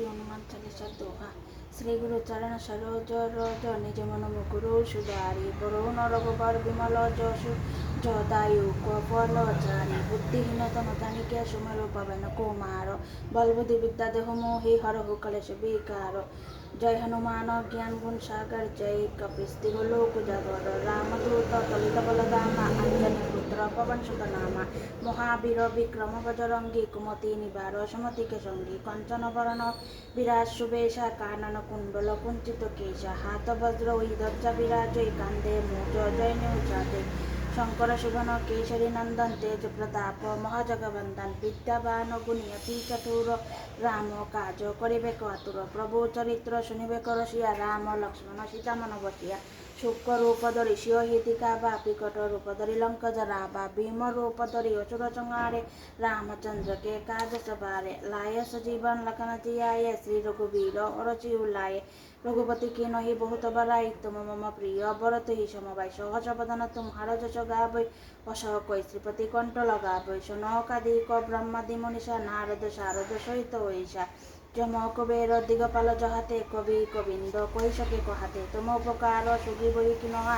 শ্রী হনুমান চালিসার দোহা। শ্রী গুরু চরণ সরোজ রজ নিজ মন মুকুরু সুদারি বরৌ নরগোবর বিমল যশু জদায়ু কপল চারি বুদ্ধিহীন তন তানিকে সুমেরু পবন কুমার। বলবুদ্ধি বিদ্যা দেহ মোহি হরহু কলেশ বিকার। জয় হনুমান, জ্ঞান গুণ সাগর, জয় কপিস্তি লোক জাগর। রামদূত কলিত বলদামা অঞ্জনি পুত্র, পবন সুত নামা মহাবীর, বিক্রম, বজরঙ্গী, কুমতি নিবার, সমতিকে সঙ্গী, কঞ্চন বরণ, বিরাজ সুবেশা, কানন কুণ্ডল, কুঞ্চিত কেশা। হাত, বজ্র ওই ধ্বজা বিরাজ কান্দে মুজ জয় নিউচাতে শঙ্কর শুভন কেশরী নন্দন তেজ প্রতাপ মহাজগবন্দন বিদ্যাবান গুণিয়তি চতুর রাম কাজ করিবে আতুর প্রভু চরিত্র শুনিবে রসিয়া রাম লক্ষ্মণ সীতামন বসিয়া ಸೂಕ್ಷ್ಮ ರೂಪದಲ್ಲಿ ಶಿವಹಿತಿಕ ಬಾ ಪಿಕಟ ರೂಪದಲ್ಲಿ ಲಂಕಜರ ಬಾ ಭೀಮ ರೂಪದಲ್ಲಿ ಯಚುರ ಚಂಗಾರೆ ರಾಮಚಂದ್ರಕ್ಕೆ ಕಾಜಸ ಬಾರೆ ಲಾಯ ಸಜೀವನ್ ಲಖನತಿಯಾಯ ಶ್ರೀ ರಘುವೀರ ಒರಚಿ ಉಲ್ಲಾಯ রঘুপতি কি নহি বহুত বলাই, তুম মম প্রিয় বরত হি সমবায়। সহজ বদন তুমহার যশ গাবৈ অসহ কৈ শ্রীপতি কণ্ঠ লগাবৈ। সোনকাদি ক ব্রহ্মাদি মনীষা, নারদ শারদ সহিত ঐষা যম কবের দিগপাল জহাতে, কবি কবিন্দ কহিষকে কহাতে। তোম উপকাৰ সুগীবৰী কিনহা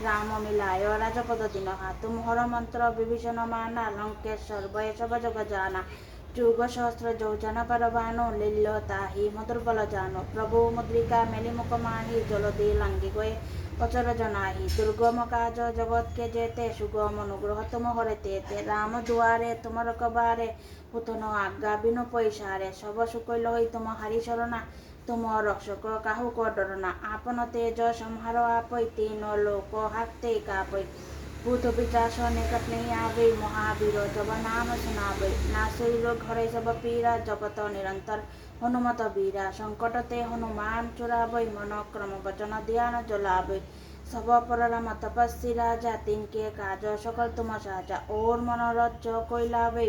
রাম মিলায় রাজপদ দিনহা। তুম হর মন্ত্র বিভীষণ মানা লঙ্কেশ্বর বয়সব জগ জানা। যোగశాస్త్ర జౌజనపరవాణో లిల్లోత హి మధుర్బలజాను জল দি লাঙ্গি গয়ে অচর জনাহি দুর্গম কাজ জগৎকে যেতে সুগম অনুগ্রহ তুম হরে তে রাম দুয়ারে তোমার কবারে পুতন আজ্ঞা বিনু পৈসারে সব সুকৈল হই তুম হারি শরণা তুম রক্ষক কাহু কডরনা আপন তেজ সংহার আপৈ তিন লোক হাতে কাপৈ भूत पिचास निकट नहीं आवे महावीर जब नाम सुनावे नासुरी रोग हरे सब पीरा जपत निरंतर हनुमत वीरा संकट ते हनुमान चुरावे मन क्रम वचन ध्यान जलावे সব পররাম তপস্বী রাজা তিনকে কাজ সকল তুম সাজা ওর মনোরথ কইলাবে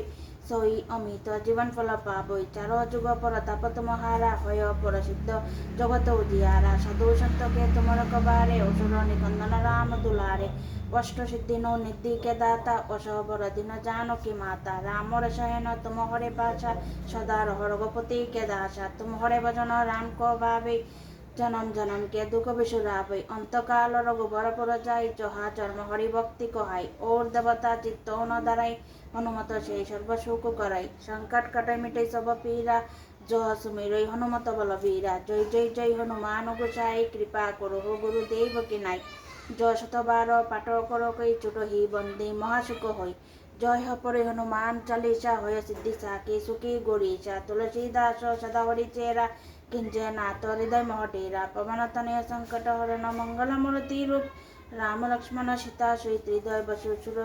সই অমিত জীবন ফল পাবই চার যুগ পর তাপ তুমহারা হয় প্রসিদ্ধ জগত উজিয়ারা সাধু সন্তকে তুমর কবারে অসুর নিকন্দন রাম দুলারে অষ্ট সিদ্ধি নৌ নিধি কে দাতা অসহবর দিন জানকী মাতা। রাম রসায়ন তুম হরে পাশা সদা রহ রঘুপতি কে দাসা তুম হরে ভজন রাম ক ভাবে জনম জনম কে দুঃখ বিশুরাবৈ অন্তকাল রঘুবর পর যাই চর্ম হরি ভক্তি কহাই। ওর দেবতা চিত্ত ন দাঁড়াই হনুমত সেই সর্ব সুখ করাই। সংকট কাটাই মিটাই সব পীরা জহ সুমিরই হনুমত বল বীরা। জয় জয় জয় হনুমান গোসাই, কৃপা করো গুরুদেব কি নাই জয় শতবার পাঠ করো কই ছোট হি বন্দী মহাসুখ হই। জয় হপরে হনুমান চালিসা হয়ে সিদ্ধিসা কেশুকি গরিষা তুলসীদাস সদাহরি চেরা কিঞ্চনাথ হৃদয় মহটেরা। পবনতনে সংকট হরণ মঙ্গলমূর্তি রূপ। রাম লক্ষ্মণ সীতা সুই ত্রিদয় বসু সুর